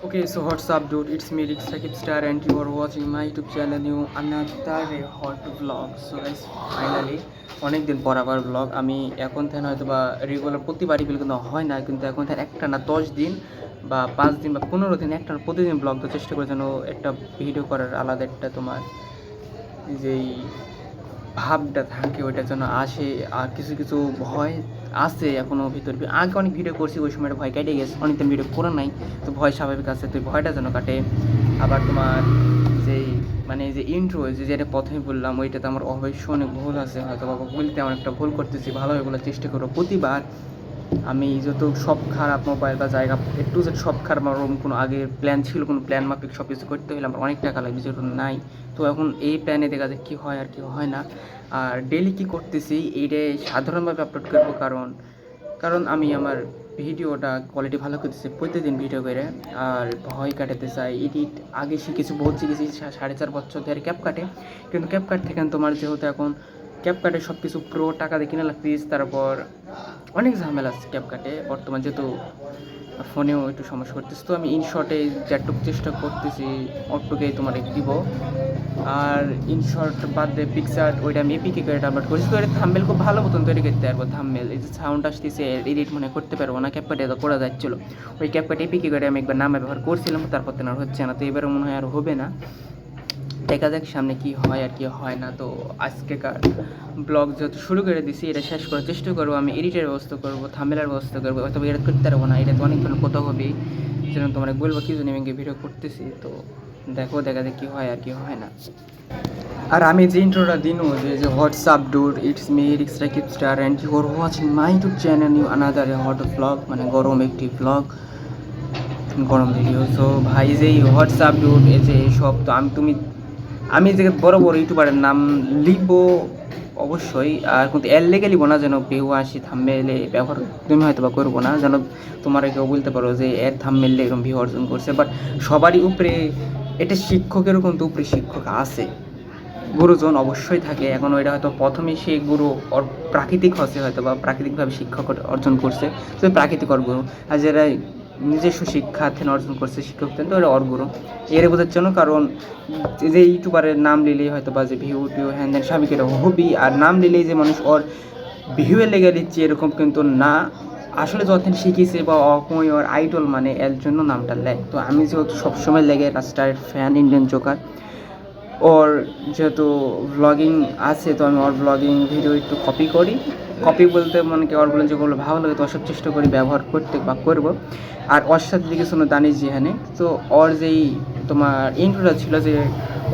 Okay, so what's up, dude? It's me, Rick Sakib Star, and you are watching my YouTube channel, new another hot vlog. So guys, finally অনেক দিন পর আবার blog আমি এখন থেকে হয়তো বা রেগুলার প্রতিবারই বিল কিন্তু হয় না কিন্তু এখন থেকে একটা না দশ দিন বা পাঁচ দিন বা পনেরো দিন একটা না প্রতিদিন ব্লগ দেওয়ার চেষ্টা করে যেন একটা ভিডিও করার আলাদা একটা তোমার যেই ভাবটা থাকে, ওইটার জন্য আসে, আর কিছু কিছু ভয় আছে এখনও ভিতর। আগে অনেক ভিডিও করছি, ওই সময়টা ভয় কেটে গেছে, অনেকদিন ভিডিও করে নাই। তো ভয় স্বাভাবিক আছে, তো ভয়টা যেন কাটে। আবার তোমার যেই মানে যে ইন্ট্রো যে যেটা প্রথমে বললাম, ওইটাতে আমার অবশ্যই অনেক ভুল আছে। হয়তো বাবা বলতে আমার একটা ভুল করতেছি, ভালোভাবে বলার চেষ্টা করব। প্রতিবার আমি যত সব খারাপ মোবাইল বা জায়গা একটু যে সব খারাপ, আমার ওরকম কোনো আগে প্ল্যান ছিল, কোনো প্ল্যান মাফিক সব কিছু করতে হলে আমার অনেক টাকা লাগবে, যেহেতু নাই। তো এখন এই প্ল্যানে দেখা যায় কী হয় আর কী হয় না। আর ডেলি কী করতেছি এইটাই সাধারণভাবে আপলোড করব কারণ কারণ আমি আমার ভিডিওটা কোয়ালিটি ভালো করতেছি, প্রতিদিন ভিডিও করে, আর ভয় কাটাতে চাই এডিট আগে শিখেছি, বহুত শিখেছি সাড়ে চার বছর ধরে ক্যাপ কাটে কিন্তু ক্যাপ কাট থেকে তোমার যেহেতু এখন ক্যাপ কাটে সব কিছু প্রো টাকা দিয়ে কিনে লাগতিস, তারপর অনেক ঝামেলা আছে ক্যাপ কাটে বর্তমান যেহেতু ফোনেও একটু সমস্যা করতেছি তো আমি ইনশর্টে যেটুকু চেষ্টা করতেছি, অটুকেই তোমার দিব। আর ইনশর্ট বাদ দিয়ে পিকচার ওইটা আমি এপিকে করে ডাউনলোড করেছি, তো এটা থাম্বেল খুব ভালো মতন তৈরি করতে পারব থাম্বেল এই যে সাউন্ড আসতেছে এডিট মনে করতে পারব না ক্যাপকাটে তো করা যাচ্ছিল ওই ক্যাপকাট এপিকে করে আমি একবার নামে ব্যবহার করছিলাম, তারপর তো আর হচ্ছে না, তো এবারে মনে হয় আর হবে না। দেখা যাক সামনে কি হয় আর কি হয় না। তো আজকেকার ব্লগ যত শুরু করে দিছি, এটা শেষ করার চেষ্টা করব। আমি এডিটের ব্যবস্থা করব, থামেলার ব্যবস্থা করব, অথবা এডিট করতে পারব না। এটা তো অনেক ধরনের কথা হবে, যেন তোমার বলব কি জন্য আমি ভিডিও করতেছি। তো দেখো, দেখা যাক কি হয় আর কি হয় না। আর আমি যে ইন্ট্রোটা দিনু, যে যে WhatsApp dude it's me Rix Rakib star and you are watching my YouTube channel you another hot vlog মানে গরম একটি ব্লগ গরম ভিডিও সো ভাই, যে হোয়াটসঅ্যাপ ডুড এই যে সব, তো আমি তুমি আমি যে বড় বড় ইউটিউবারের নাম লিখব অবশ্যই, আর কিন্তু এর লেগে লিখব না যেন পেহু আসি থামমেলে ব্যবহার তুমি হয়তো বা করব না, যেন তোমার কেউ বলতে পারো যে এর থামমেলে এরকম ভিউ অর্জন করছে বাট সবারই উপরে, এটা শিক্ষকেরও কিন্তু উপরে শিক্ষক আছে। গুরুজন অবশ্যই থাকে, এখন ওইটা হয়তো প্রথমে সে গুরু ওর প্রাকৃতিক হচ্ছে হয়তো বা প্রাকৃতিকভাবে শিক্ষক অর্জন করছে, তো প্রাকৃতিক ওর গুরু আর যারা নিজস্ব থেকে অর্জন করছে শিক্ষক থেকে তো ওরা ওর এর বোঝার জন্য কারণ যে ইউটিউবারের নাম নিলেই হয়তো বা যে ভিউ, টিউ, হ্যান দেন স্বাভাবিক এটা হবি আর নাম নিলেই যে মানুষ ওর ভিউয়ে লেগে দিচ্ছে, এরকম কিন্তু না। আসলে যখন শিখেছে বা অকমই ওর আইডল মানে এর জন্য নামটা লেয়। তো আমি যেহেতু সবসময় লেগে রাস্তার ফ্যান ইন্ডিয়ান জোকার ওর যেহেতু ব্লগিং আছে, তো আমি ওর ব্লগিং ভিডিও একটু কপি করি। কপি বলতে মানে কি ওর বলে যেগুলো ভালো লাগে তো সব চেষ্টা করি, ব্যবহার করতে বা করব। আর ওর সাথে দিকে শোনো দানিশ যেখানে তো ওর যেই তোমার ইন্ট্রোটা ছিল যে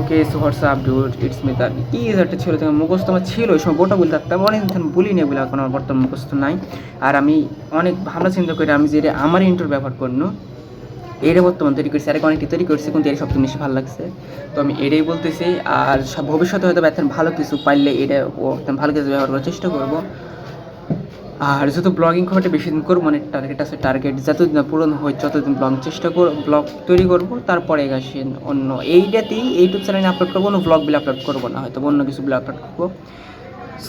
okay so what's up dude it's me that কি একটা ছিল তোমার মুখস্থ আমার ছিল, ওই সময় গোটা বলতে থাকতাম। অনেক দিন বলি না বলে এখন আমার বর্তমান মুখস্থ নাই। আর আমি অনেক ভালো চিন্তা করি আমি যে আমার ইন্ট্রো ব্যবহার করব এরে বর্তমান তৈরি করছি, আরেক অনেকটি তৈরি করছি, কিন্তু এর সবচেয়ে বেশি ভালো লাগছে। তো আমি এটাই বলতেছি, আর সব- ভবিষ্যতে হয়তো এখন ভালো কিছু পাইলে এটা ভালো কিছু ব্যবহার করার চেষ্টা করব। আর যত ব্লগিং একটা বেশি দিন করব মানে টার্গেট আছে টার্গেট যতদিন পূরণ হয় যতদিন ব্লগ চেষ্টা করব ব্লগ তৈরি করব, তারপরে গেছে অন্য। এইটাতেই ইউটিউব চ্যানেলে আপলোড করব, অন্য ব্লগ বিল আপলোড করব না, হয়তো অন্য কিছু বিল আপলোড করব।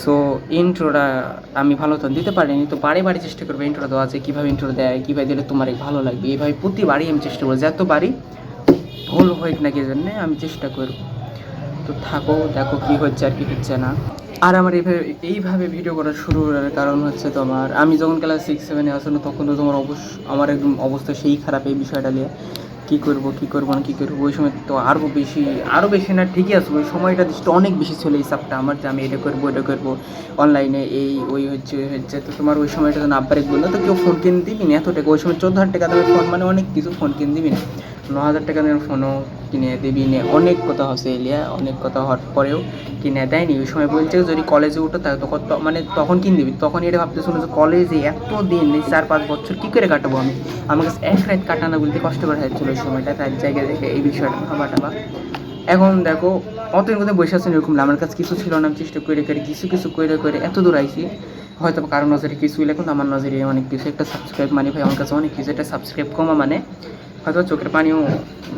সো ইন্ট্রোটা আমি ভালো তো দিতে পারিনি, তো বারে বারে চেষ্টা করব ইন্ট্রোটা দেওয়া আছে কীভাবে ইন্ট্রো দেয়, কীভাবে দিলে তোমার ভালো লাগবে, এইভাবে প্রতিবারই আমি চেষ্টা করব যতবারই ভুল হোক না কি জন্যে আমি চেষ্টা করব। তো থাকো, দেখো কি হচ্ছে আর কি হচ্ছে না। আর আমার এইভাবে এইভাবে ভিডিও করা শুরু করার কারণ হচ্ছে তোমার, আমি যখন ক্লাস সিক্স সেভেনে আসলো তখন তো তোমার অবশ্য, আমার একদম অবস্থা সেই খারাপ এই বিষয়টা নিয়ে। কী করব কী করব না, কী করব, ওই সময় তো আরও বেশি আরও বেশি না, ঠিকই আছে, ওই সময়টা দৃষ্টি অনেক বেশি ছিল এই সাপটা আমার যে আমি এটা করব এটা করব অনলাইনে এই, ওই হচ্ছে ওই হচ্ছে, তো তোমার ওই সময়টা তো আব্বারে বলল, তো কেউ ফোন কিনে দিবি না, এত টাকা, ওই সময় চোদ্দ হাজার টাকা দামের ফোন মানে অনেক কিছু ফোন কিনে দিবি না ন হাজার টাকা দামের ফোনও কিনে দিবি না। অনেক কথা হচ্ছে এলিয়া অনেক কথা হওয়ার পরেও কিনে দেয়নি। ওই সময় বলছে, যদি কলেজে উঠো, তাহলে তখন মানে তখন কিনে দিবি। তখন এটা ভাবতে শুনে যে কলেজে এত দিন এই চার পাঁচ বছর কী করে কাটাবো আমি? আমার কাছে এক রাত কাটানো বলতে কষ্ট করে হয়েছিল ওই সময়টা তার জায়গায় দেখে এই বিষয়টা ভাবা টাবা এখন দেখো, অতদিন কোথায় বসে আছেন এরকম আমার কাছে কিছু ছিল না, আমি চেষ্টা করে করে, কিছু কিছু করে করে এত দূর আইছি। হয়তো কারও নজরে কিছু কিন্তু আমার নজরে অনেক কিছু। একটা সাবস্ক্রাইব মানে ভাই, আমার কাছে অনেক কিছু। একটা সাবস্ক্রাইব কমা মানে হয়তো চোখের পানিও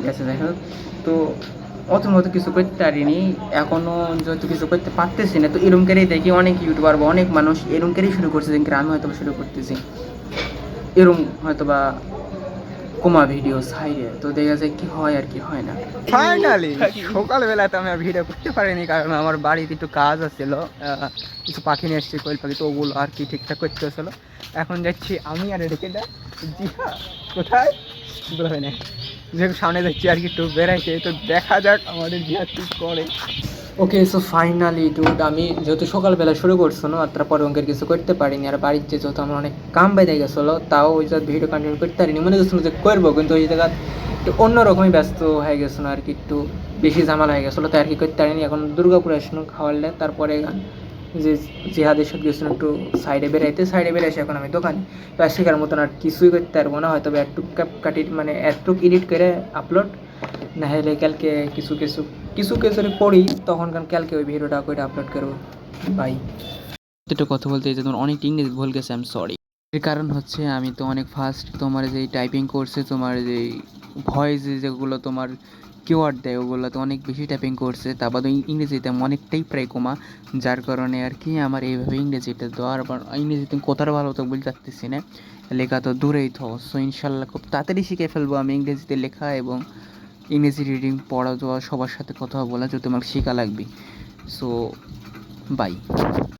গেছে, যাই হোক। তো অত মতো কিছু করতে পারিনি। এখনও যেহেতু কিছু করতে পারতেছি না, তো এরম করেই দেখি অনেক ইউটিউবার বা অনেক মানুষ এরম করেই শুরু করছে যেন আমি হয়তো শুরু করতেছি। এরম হয়তো বা কোমা ভিডিও সাইডে তো দেখা যায় কি হয় আর কি হয় না। ফাইনালি সকালবেলাতে আমি আর ভিডিও করতে পারিনি, কারণ আমার বাড়িতে একটু কাজ আছিল কিছু পাখি নিয়ে এসেছি কোয়েল পাখি তো ওগুলো আর কি ঠিকঠাক করতে হয়েছিল এখন যাচ্ছি আমি আর এদিকে দা কোথায়? যেহেতু সামনে যাচ্ছি আর কি তো দেখা যাক আমাদের করে। ওকে সো ফাইনালি ডুড আমি যেহেতু সকালবেলা শুরু আর তারপরে অঙ্কের কিছু করতে পারিনি, আর বাড়িতে যেহেতু আমার অনেক কাম বেঁধে গেছিল, তাও ওই জায়গায় ভিডিও কন্টিনিউ করতে পারিনি। মনে করছিল যে করব, কিন্তু ওই জায়গা একটু অন্যরকমই ব্যস্ত হয়ে গেছিল, আর কি একটু বেশি জামাল হয়ে গেছিল, তাই আর কি করতে পারিনি। এখন দুর্গাপুরে আসলো খাওয়ালে তারপরে যে জিহাদের সাথে গেছিল একটু সাইডে বেরাইতে সাইডে বেড়াইছে এখন আমি দোকানে। তো শেখার মতন আর কিছুই করতে পারব না, হয়তো একটু কাটি মানে একটু এডিট করে আপলোড না হলে কালকে কিছু কিছু কিছু কিছু পড়ি, তখন কারণ কালকে ওই ভিডিওটা করে আপলোড করব। বাই একটু কথা বলতে যে তোমার অনেক ইংলিশ ভুল গেছে আই এম সরি এর কারণ হচ্ছে আমি তো অনেক ফাস্ট তোমার যে টাইপিং করছে তোমার যে ভয়েস যেগুলো তোমার কিওয়ার্ড দেয় ওগুলো তো অনেক বেশি টাইপিং করছে তা বাদে ইংরেজিতে অনেকটাই প্রায় কমা। যার কারণে আর কি আমার এইভাবে ইংরেজিটা দেওয়ার পর ইংরেজিতে কতটা ভালো তো বলতে চাচ্ছি না। লেখা তো দূরেই থো সো ইনশাল্লাহ খুব তাড়াতাড়ি শিখে ফেলব আমি ইংরেজিতে লেখা এবং ইংরেজি রিডিং পড়া দেওয়া সবার সাথে কথা বলা যদি তোমার শেখা লাগবে। So by